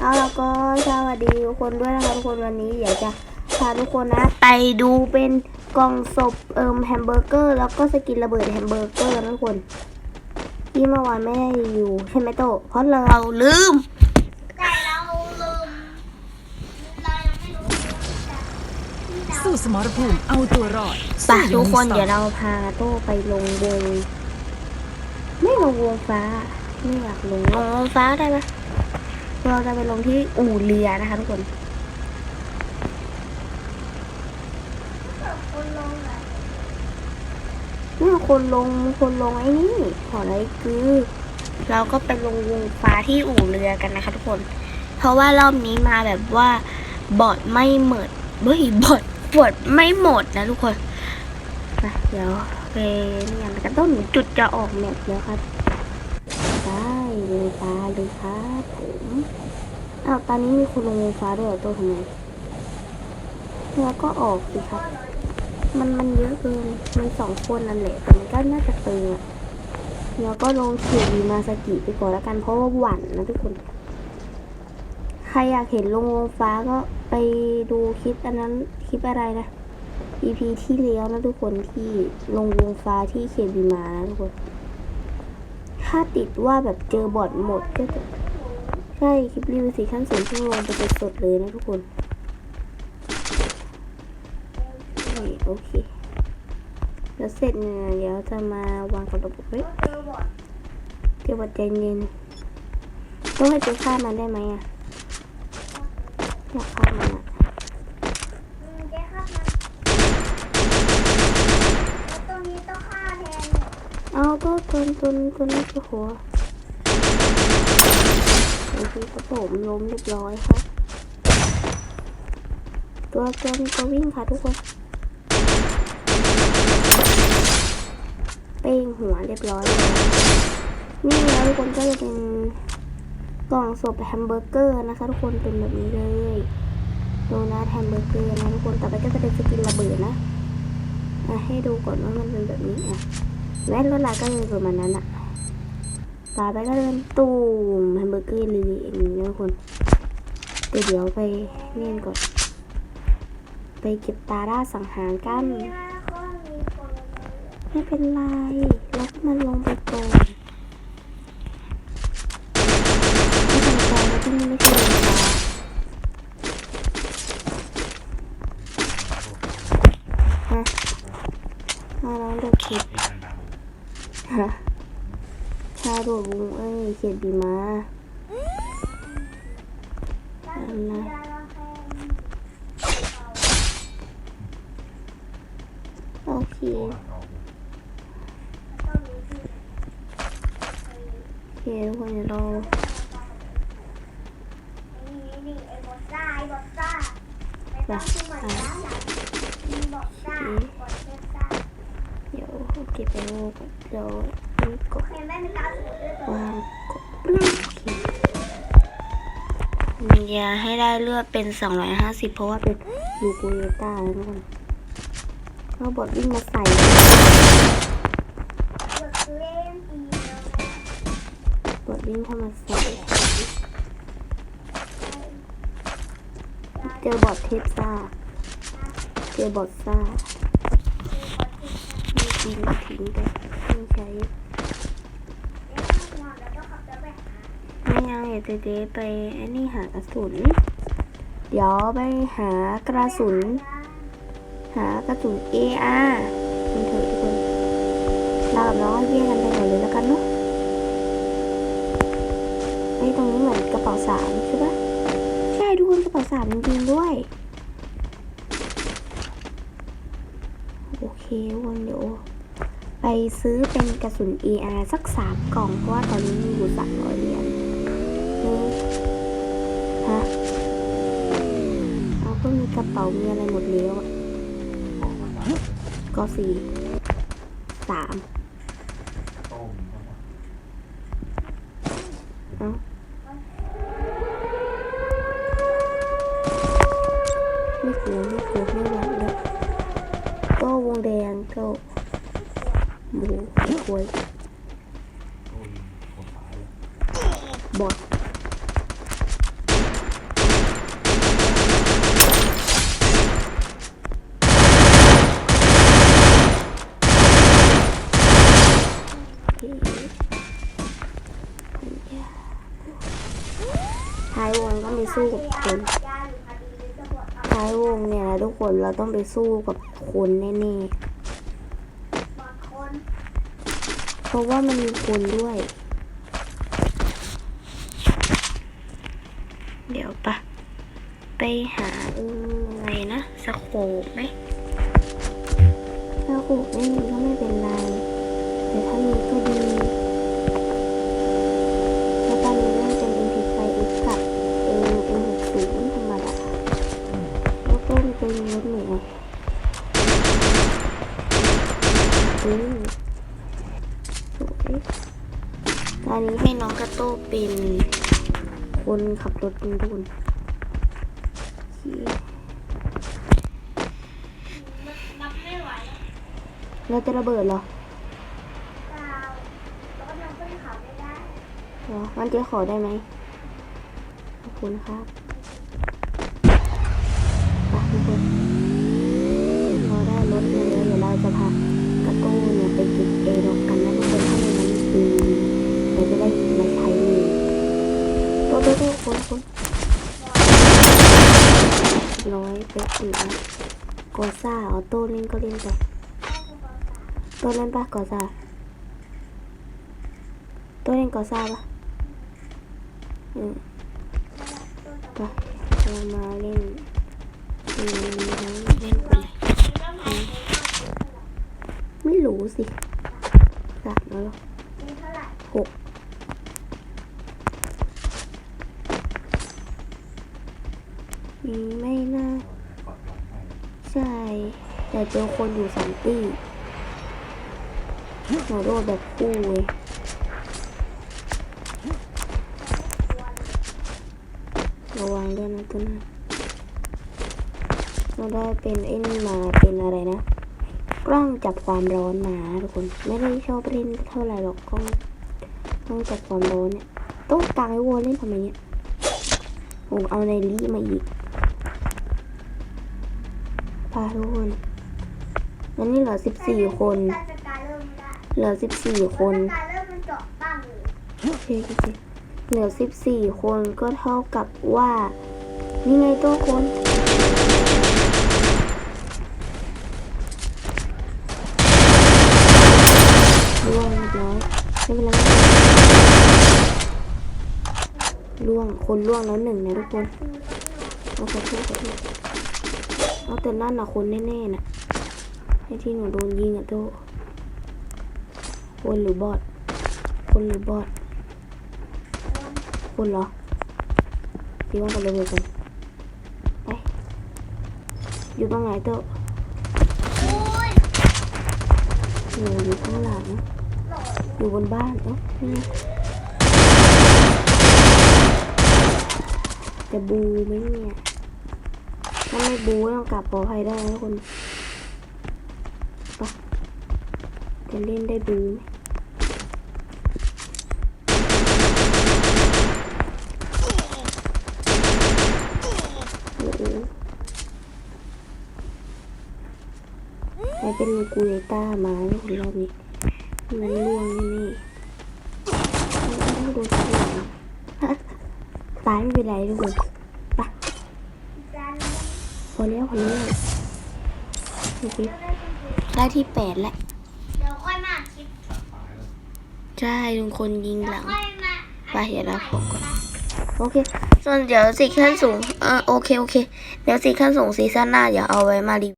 เอาแล้วก็สวัสดีทุกคนด้วยนะคะทุกคนวันนี้อยากจะพาทุกคนนะ ไปดูเป็นกล่องศพเอิมแฮมเบอร์เกอร์ แล้วก็สกินระเบิดแฮมเบอร์เกอร์นะทุกคนที่เมื่อวานไม่ได้รีวิวใช่ไหมโตะเพราะเราลืมแต่เราลืมเรายังไม่รู้แต่สู้สมรภูมิเอาตัวรอดไปสู้ทุกคนอางมีเดี๋ยวสไตล์เราพาโต้ไปลงวง ไม่ลงวงฟ้า ไม่อยากลงลงวงฟ้าได้ไหมเราจะไปลงที่อู่เรือนะคะทุกคนคนลงอะนี่คนลงคนลงไอ้นี่หอไรคือ เราก็ไปลงวงฟ้าที่อู่เรือกันนะคะทุกคน เพราะว่ารอบนี้มาแบบว่าบอดไม่หมดเฮ้ยบอดบอดไม่หมดนะทุกคนนะเดี๋ยว ไปนี่กันกันต้นจุดจะออกแมปแล้วครับได้เลยฟ้าเลยครับผมอ้าวตอนนี้มีคนลงวงฟ้าด้วยตัวทำไมแล้วก็ออกสิครับ มันมันเยอะเกินมันสองคนนั่นแหละแต่มันก็น่าจะเตือะแล้วก็ลงเขียวีมาสกิไปก่อนแล้วกันเพราะว่าหวั่นนะทุกคน ใครอยากเห็นลงวงฟ้าก็ไปดูคลิปอันนั้นคลิปอะไรนะ EP ที่แล้วนะทุกคนที่ลงวงฟ้าที่เขียวีมานะทุกคน ถ้าติดว่าแบบเจอบอดหมดก็จะใช่คลิปรีวิวสีขั้นสูงเพิ่งลงไปสดเลยนะทุกคนโอเค แล้วเสร็จเนี่ยเดี๋ยวจะมาวางกับระบบเฮ้ยเจอบอดเดี๋ยววัดใจเย็นต้องให้เจ๊ฆ่ามันได้ไหมอะอยากฆ่ามันอะ อืมเจ๊ครับมันแล้วตรงนี้ต้องฆ่าแทนเนี่ย เอาก็ตัวตัวตัวนี้ก็หัวโอเคกระโปรงล้มเรียบร้อยครับ ตัวตัวนี้ก็วิ่งค่ะทุกคนเป้งหัวเรียบร้อยเลยนี่แล้วทุกคนก็จะเป็นกล่องศพแฮมเบอร์เกอร์นะคะ ทุกคนเป็นแบบนี้เลยโดนัทแฮมเบอร์เกอร์นะทุกคนต่อไปก็จะเป็นสกินระเบิดนะอะให้ดูก่อนว่ามันเป็นแบบนี้อะ แม้รถลายก็เป็นประมาณนั้นอะต่อไปก็เป็นตูมแฮมเบอร์เกอร์ลีลีอย่างนะคนเดี๋ยวเดี๋ยวไปเล่นก่อน ไปเก็บตาด้าสังหารกัน ไม่เป็นไร แล้วมันลงไปก่อนไม่สนใจแล้วที่นี่ไม่ใช่ลงฟ้าฮะมาน้องดดเข็ด ชาโดดวงเอ้ยเขียดดีมาอันนะยาละแพงโอเคก็มีที่โอเคทุกคนเดี๋ยวเรานี่นี่ไอ้ เก็บไปโลกอนเดี๋ยวนี่กดเห็นไหมมีการสูดด้วางกดปลื้มโอเคมันจะให้ได้เลือดเป็น 250 เพราะว่าเป็นลูกูเอต้าแล้วทุกคนเราบดวิ่งมาใส่บดวิ่งเข้ามาใส่เจอบอดเทปซ่า เจอบอดซ่า ไม่จริงทิ้งไปไม่ใช้ไม่เอาอย่าเจ๊ไปไอ้นี่หากระสุน เดี๋ยวไปหากระสุน หากระสุน AR คุณเถอะทุกคนเรากับน้องแยกกันไปก่อนเลยแล้วกันเนาะไอ้ตรงนี้เหมือนกระเป๋าสามใช่ปะใช่ทุกคนกระเป๋าสามจริงๆด้วยโอเคทุกคนเดี๋ยว ไปซื้อเป็นกระสุน AR สักสามกล่อง เพราะว่าตอนนี้มีอยู่สามร้อยเหรียญฮะเอาก็มีกระเป๋ามีอะไรหมดแล้วอะก็สี่สามเอา งก็หมูกล้วยบอทท้ายวงต้องไปสู้กับคนท้ายวงเนี่ยนะทุกคนเราต้องไปสู้กับคนแน่บวชคน ๆ เพ ราะว่ามันมีคนด้วย เดี๋ยวปะไปหาอะไรนะสโคปไหมถ้าโคปไม่มีก็ไม่เป็นไรแต่ถ้ามีก็ดีแล้วตอนนี้เล่นเป็น MP5X กับเออ M60 ธรรมดาแล้วก็มันจะยิงรถหนูอืม ตอนนี้ให้น้องกระโต้เป็นคนขับรถดูนขี่รับไม่ไหวเราจะระเบิดเหรอเปล่าแล้วก็ยังขึ้นเขาไม่ได้เหรอมันจะขอได้ไหมขอบคุณครับ ร้อยเป๊ะอีกนะกอซ่าออโต้เล่นก็เล่นไปโต้เล่นปะกอซ่าโต้เล่นกอซ่าปะอืมไปเรามาเล่นอืมเล่นไปเลยอืมไม่รู้สิสักแล้วหรอมีเท่าไหร่หก ไม่น่า ใช่ แต่เจอคนอยู่สองตีหนูโดดแบบคู่เลยระวังด้วยนะตัวนั้นเราได้เป็นไอ้นี่มาเป็นอะไรนะ กล้องจับความร้อนมาทุกคน ไม่ได้ชอบเล่นเท่าไหร่หรอกกล้องกล้องจับความร้อนเนี่ย ต้องกางไอวัวเล่นทำไมเนี่ยผมเอาในลีมาอีก พาทุกคนงั้นนี่เหลือสิบสี่คนแต่สกายเริ่มไม่ได้เหลือสิบสี่คนสกายเริ่มมันเจาะตั้งเลยโอเคโอเคเหลือสิบสี่คนก็เท่ากับว่า นี่ไงตัวคนล่วงเรียบร้อยไม่เป็นไรล่วงคนล่วงแล้วหนึ่งนะทุกคนเอาขอโทษขอโทษ เอาแต่นั่นน่ะคนแน่ๆน่ะไอ้ที่หนูโดนยิงอะโตคนหรือบอดคนหรือบอดคนเหรอพี่ว่ากันเลยกันไปอยู่ตรงไหนโตโอ้ยหนูอยู่ข้างหลังหล่ออยู่บนบ้านเอ้านี่ไงจะบูไหมเนี่ย ถ้าไม่บูต้องกลับปลอดภัยได้นะทุกคนไปจะเล่นได้บูไหมใครเป็นกูเอต้ามาทุกคนรอบนี้มันล่วงแน่ๆไม่โดนตัวหลังตายไม่เป็นไรทุกคน พอแล้วพอแล้วโอเคเริ่มเป็นได้ที่แปดแล้วเดี๋ยวค่อยมาคิดใช่ลุงคนยิงเดี๋หยวลังค่อยมาไปเดี๋ยวเราขอก่อนโอเค ส่วนเดี๋ยวสี่ขั้นสูงเออโอเคโอเค เดี๋ยวสี่ขั้นสูงซีซั่นหน้าเดี๋ยวเอาไว้มารี